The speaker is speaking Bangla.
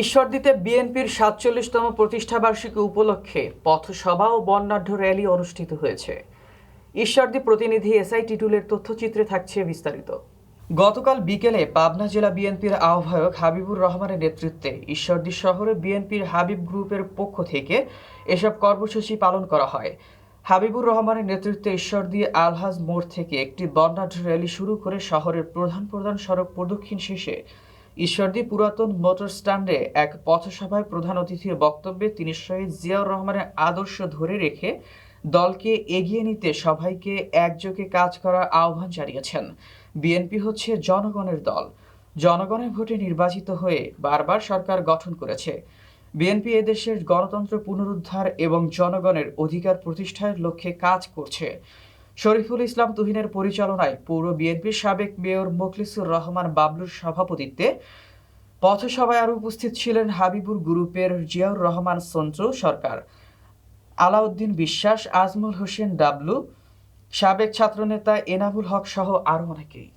ঈশ্বরদীতে বিএনপির সাতচল্লিশতম প্রতিষ্ঠাবার্ষিকী উপলক্ষে পথসভা ও বর্ণাঢ্য র্যালি অনুষ্ঠিত হয়েছে। ঈশ্বরদী প্রতিনিধি এসআই টিটুলের তথ্যচিত্রে থাকছে বিস্তারিত। গতকাল বিকেলে পাবনা জেলা বিএনপির আহ্বায়ক হাবিবুর রহমানের নেতৃত্বে ঈশ্বরদী শহরে বিএনপির হাবিব গ্রুপের পক্ষ থেকে এসব কর্মসূচি পালন করা হয়। হাবিবুর রহমানের নেতৃত্বে ঈশ্বরদী আলহাজ মোড় থেকে একটি বর্ণাঢ্য র্যালি শুরু করে শহরের প্রধান প্রধান সড়ক প্রদক্ষিণ শেষে ঈশ্বরদী পুরাতন মোটর স্ট্যান্ডে এক পথসভায় প্রধান অতিথির বক্তব্যে তিনি শহীদ জিয়াউর রহমানের আদর্শ ধরে রেখে দলকে এগিয়ে নিতে সবাইকে একযোগে কাজ করার আহ্বান জানিয়েছেন। বিএনপি হচ্ছে জনগণের দল। জনগণের ভোটে নির্বাচিত হয়ে বারবার সরকার গঠন করেছে। বিএনপি এদেশের গণতন্ত্র পুনরুদ্ধার এবং জনগণের অধিকার প্রতিষ্ঠার লক্ষ্যে কাজ করছে। শরীফুল ইসলাম তুহিনের পরিচালনায় পৌর বিএনপির সাবেক মেয়র মোখলিসুর রহমান বাবলুর সভাপতিত্বে পথসভায় আরও উপস্থিত ছিলেন হাবিবুর গ্রুপের জিয়াউর রহমান সঞ্চু সরকার, আলাউদ্দিন বিশ্বাস, আজমুল হোসেন ডাবলু, সাবেক ছাত্রনেতা এনাবুল হক সহ আরও অনেকেই।